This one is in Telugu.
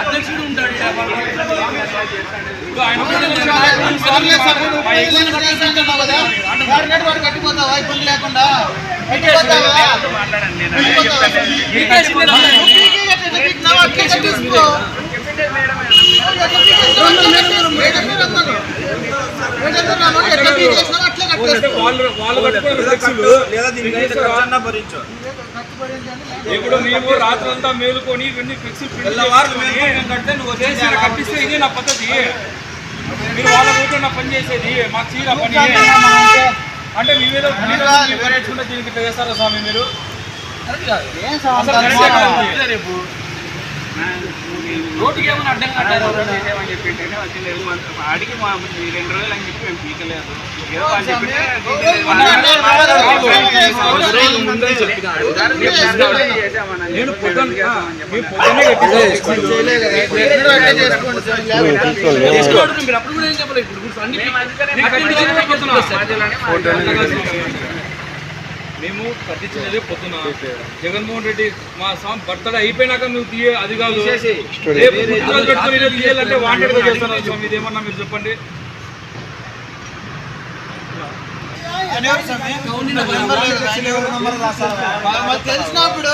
అధ్యక్షుడు ఉంటాడు కట్టిపోతావా ఇబ్బంది లేకుండా కట్టిపోతావా? ఇప్పుడు నీవు రాత్రంతా మేలుకొని ఇవన్నీ ఫ్లెక్సీ కడితే నువ్వు వచ్చేసి చేసి ఇలా కట్టిస్తే ఇదే నా పద్ధతి. మీరు వాళ్ళ ఊరిలో నా పని చేసేది. మాకు చీర పని అంటే మీ మీద దీనికి ఇట్లా చేస్తారా స్వామి మీరు? రేపు? రోడ్డుకి ఏమైనా అడ్డం కట్టారు చేసామని వచ్చింది అడిగి మా రెండు రోజులు అని చెప్పి మేము పీకలేదు. ఏదో తీసుకోవడం మీరు అప్పుడు కూడా ఏం చెప్పలేదు. ఇప్పుడు మేము రోజునే పొద్దున. జగన్మోహన్ రెడ్డి మా స్వామి బర్త్డే అయిపోయినాక నువ్వు తీయ అది కాదు. పెట్టుకొని తీయాలంటే వాంటెడ్గా చేస్తాను స్వామి. ఇదేమన్నా మీరు చెప్పండి. తెలిసినప్పుడు.